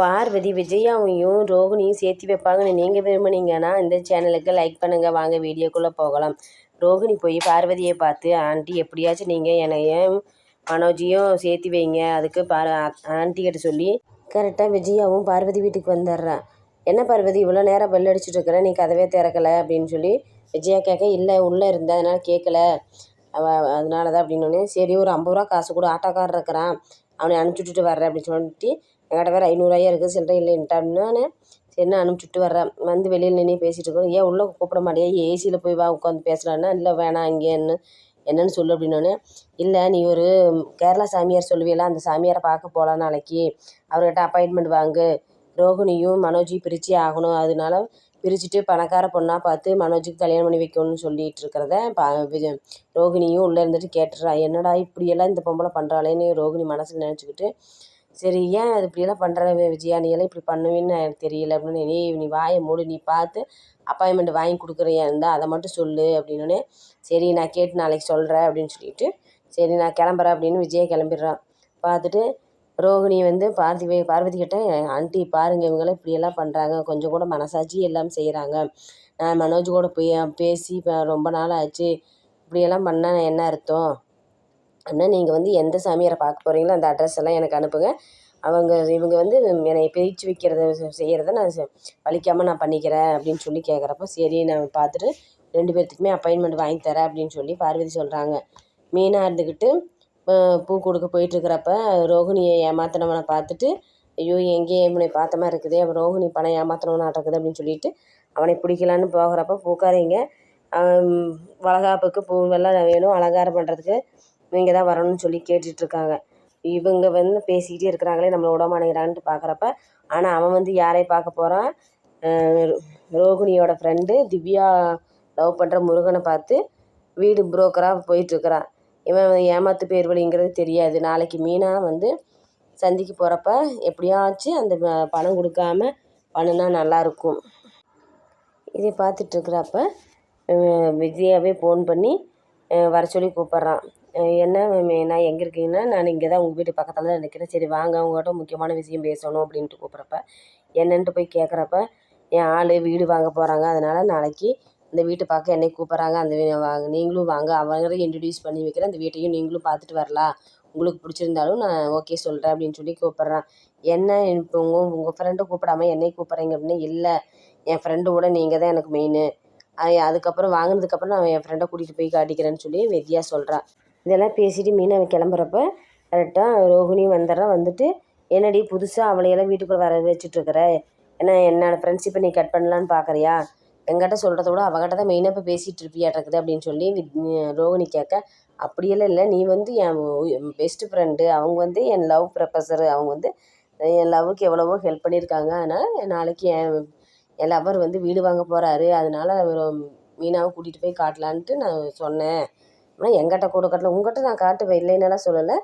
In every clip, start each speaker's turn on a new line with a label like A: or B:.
A: பார்வதி விஜயாவையும் ரோகிணியும் சேர்த்து வைப்பாங்கன்னு நீங்கள் விரும்புனீங்கன்னா இந்த சேனலுக்கு லைக் பண்ணுங்கள் வாங்க வீடியோக்குள்ளே போகலாம். ரோகிணி போய் பார்வதியை பார்த்து ஆண்டி எப்படியாச்சும் நீங்கள் என்னையும் மனோஜியும் சேர்த்து வைங்க. அதுக்கு பா ஆண்டி கிட்ட சொல்லி கரெக்டாக விஜயாவும் பார்வதி வீட்டுக்கு வந்துடுறான் என்ன பார்வதி இவ்வளோ நேரம் பெல் அடிச்சுட்டு இருக்கிற? நீ கதவே திறக்கலை? அப்படின்னு சொல்லி விஜயா கேட்க இல்லை உள்ளே இருந்தேன் அதனால் கேட்கல. அவ அதனால தான் அப்படின்னு சரி ஒரு ஐம்பது ரூபா காசு கூட. ஆட்டோக்காரர் இருக்கிறான். அவனை அனுப்பிச்சி விட்டுட்டு வர்றேன் அப்படின்னு சொல்லிட்டு என்கிட்ட வேறு ஐநூறுரூவாயா இருக்குது சில்லறை இல்லைன்ட்டான்னு சரி நான் அனுப்பிச்சுட்டு வர்றேன். வந்து வெளியில் நின்று பேசிகிட்டு இருக்கோம். ஏன் உள்ளே கூப்பிட மாட்டியா? ஏசியில் போய் வா உட்காந்து பேசலான்னா இல்லை வேணாம் இங்கேன்னு என்னன்னு சொல்லு அப்படின்னோடனே இல்லை நீ ஒரு கேரளா சாமியார் சொல்லுவீல அந்த சாமியாரை பார்க்க போகலாம் நாளைக்கு. அவர்கிட்ட அப்பாயின்மெண்ட் வாங்கு. ரோகிணியும் மனோஜையும் பிரித்தே ஆகணும். அதனால பிரிச்சுட்டு பணக்கார பொண்ணாக பார்த்து மனோஜுக்கு கல்யாணம் பண்ணி வைக்கணும்னு சொல்லிட்டு இருக்கிறத பா விஜய் ரோகிணியும் உள்ளே இருந்துட்டு கேட்டுறா என்னடா இப்படியெல்லாம் இந்த பொம்பளை பண்ணுறாளேன்னு ரோகிணி மனசில் நினச்சிக்கிட்டு சரி ஏன் அது இப்படியெல்லாம் பண்ணுற விஜயா? நீ எல்லாம் இப்படி பண்ணுவேன்னு எனக்கு தெரியல அப்படின்னு நீ நீ வாயை மூடு நீ பார்த்து அப்பாயின்மெண்ட் வாங்கி கொடுக்குறியா? இருந்தால் அதை மட்டும் சொல்லு அப்படின்னோடனே சரி நான் கேட்டு நாளைக்கு சொல்கிறேன் அப்படின்னு சொல்லிட்டு சரி நான் கிளம்புறேன் அப்படின்னு விஜயா கிளம்பிடுறான் பார்த்துட்டு ரோகிணி வந்து பார்வதி பார்வதி கிட்ட ஆண்டி பாருங்க இவங்களாம் இப்படியெல்லாம் பண்ணுறாங்க கொஞ்சம் கூட மனசாட்சி எல்லாம் செய்கிறாங்க நான் மனோஜ் கூட போய் பேசி இப்போ ரொம்ப நாள் ஆச்சு இப்படியெல்லாம் பண்ணால் என்ன அர்த்தம்? அப்படின்னா நீங்கள் வந்து எந்த சாமியாரை பார்க்க போகிறீங்களோ அந்த அட்ரஸ் எல்லாம் எனக்கு அனுப்புங்க. அவங்க இவங்க வந்து என்னை பிரித்து வைக்கிறத செய்கிறத நான் பழிக்காமல் நான் பண்ணிக்கிறேன் அப்படின்னு சொல்லி கேட்குறப்ப சரி நான் பார்த்துட்டு ரெண்டு பேர்த்துக்குமே அப்பாயின்மெண்ட் வாங்கி தரேன் அப்படின்னு சொல்லி பார்வதி சொல்கிறாங்க மீனாக இருந்துக்கிட்டு பூ கொடுக்க போயிட்டுருக்கிறப்ப ரோகிணியை ஏமாத்தினவனை பார்த்துட்டு ஐயோ எங்கேயே இவனை பார்த்த மாதிரி இருக்குது? அவன் ரோகிணி பணம் ஏமாத்தினவனாட்டக்குது அப்படின்னு சொல்லிட்டு அவனை பிடிக்கலான்னு போகிறப்ப பூக்காரங்க வளகாப்புக்கு பூவெல்லாம் வேணும் அலங்காரம் பண்ணுறதுக்கு இவங்க தான் வரணும்னு சொல்லி கேட்டுட்ருக்காங்க. இவங்க வந்து பேசிக்கிட்டே இருக்கிறாங்களே நம்மளை விட மாட்டேங்கிறான்ட்டு பார்க்குறப்ப ஆனால் அவன் வந்து யாரை பார்க்க போகிறான் ரோகிணியோட ஃப்ரெண்டு திவ்யா லவ் பண்ணுற முருகனை பார்த்து வீடு புரோக்கராக போயிட்டுருக்குறான் இவன் ஏமாத்து பேர் வழிங்கிறது தெரியாது. நாளைக்கு மீனா வந்து சந்திக்கு போகிறப்ப எப்படியாச்சும் அந்த பணம் கொடுக்காம பண்ணுனா நல்லாயிருக்கும் இதை பார்த்துட்ருக்குறப்ப விஜயாவே ஃபோன் பண்ணி வர சொல்லி கூப்பிட்றான். என்ன நான் எங்கே இருக்கீங்கன்னா நான் இங்கே தான் உங்கள் வீட்டு பக்கத்தில் தான் நிற்கிறேன் சரி வாங்க உங்கள்கிட்ட முக்கியமான விஷயம் பேசணும் அப்படின்ட்டு கூப்பிட்றப்ப என்னன்ட்டு போய் கேட்குறப்ப என் ஆள் வீடு வாங்க போகிறாங்க அதனால் நாளைக்கு இந்த வீட்டை பார்க்க என்னை கூப்பிட்றாங்க. அந்த வாங்க நீங்களும் வாங்க. அவங்களையும் இன்ட்ரடியூஸ் பண்ணி வைக்கிறேன். அந்த வீட்டையும் நீங்களும் பார்த்துட்டு வரலாம். உங்களுக்கு பிடிச்சிருந்தாலும் நான் ஓகே சொல்கிறேன் அப்படின்னு சொல்லி கூப்பிட்றான். என்ன இப்போ உங்கள் உங்கள் ஃப்ரெண்டை கூப்பிடாம என்னை கூப்பிட்றீங்க அப்படின்னு இல்லை. என் ஃப்ரெண்டு கூட நீங்கள் தான் எனக்கு மெயின் அதுக்கப்புறம் வாங்கினதுக்கப்புறம் நான் என் ஃப்ரெண்டை கூட்டிகிட்டு போய் காட்டிக்கிறேன்னு சொல்லி வித்யா சொல்கிறான் இதெல்லாம் பேசிட்டு மீனாவை கிளம்புறப்ப கரெக்டாக ரோஹிணி வந்துடுறான் வந்துட்டு என்னடி புதுசாக அவளையெல்லாம் வீட்டுக்குள்ளே வர வச்சுட்ருக்குற ஏன்னா என்னோடய ஃப்ரெண்ட்ஷிப்பை நீ கட் பண்ணலான்னு பார்க்குறியா என்கிட்ட சொல்கிறத விட அவகிட்ட தான் மெயினாக இப்போ பேசிகிட்டு இருப்பியாட்டிருக்குது அப்படின்னு சொல்லி ரோகிணி கேட்க அப்படியெல்லாம் இல்லை. நீ வந்து என் பெஸ்ட்டு ஃப்ரெண்டு அவங்க வந்து என் லவ் ப்ரொஃபஸரு அவங்க வந்து என் லவ்வுக்கு எவ்வளவோ ஹெல்ப் பண்ணியிருக்காங்க. அதனால் நாளைக்கு என் என் லவ்வர் வந்து வீடு வாங்க போகிறாரு அதனால் மீனாவை கூட்டிகிட்டு போய் காட்டலான்ட்டு நான் சொன்னேன். ஆனால் எங்கிட்ட கூட காட்டல. உங்கள்கிட்ட நான் காட்டுவேன். இல்லைன்னெல்லாம் சொல்லலை.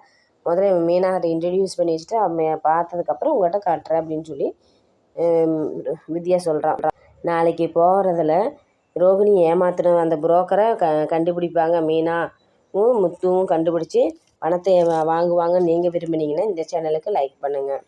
A: முதல்ல மீனாகிட்ட இன்ட்ரடியூஸ் பண்ணி வச்சுட்டு அவன் பார்த்ததுக்கப்புறம் உங்கள்கிட்ட காட்டுறேன் அப்படின்னு சொல்லி வித்யா சொல்கிறான் நாளைக்கு போகிறதுல ரோகிணி ஏமாத்தின அந்த புரோக்கரை க கண்டுபிடிப்பாங்க. மீனாவும் முத்துவும் கண்டுபிடிச்சி பணத்தை வாங்குவாங்கன்னு நீங்கள் விரும்புனீங்கன்னா இந்த சேனலுக்கு லைக் பண்ணுங்கள்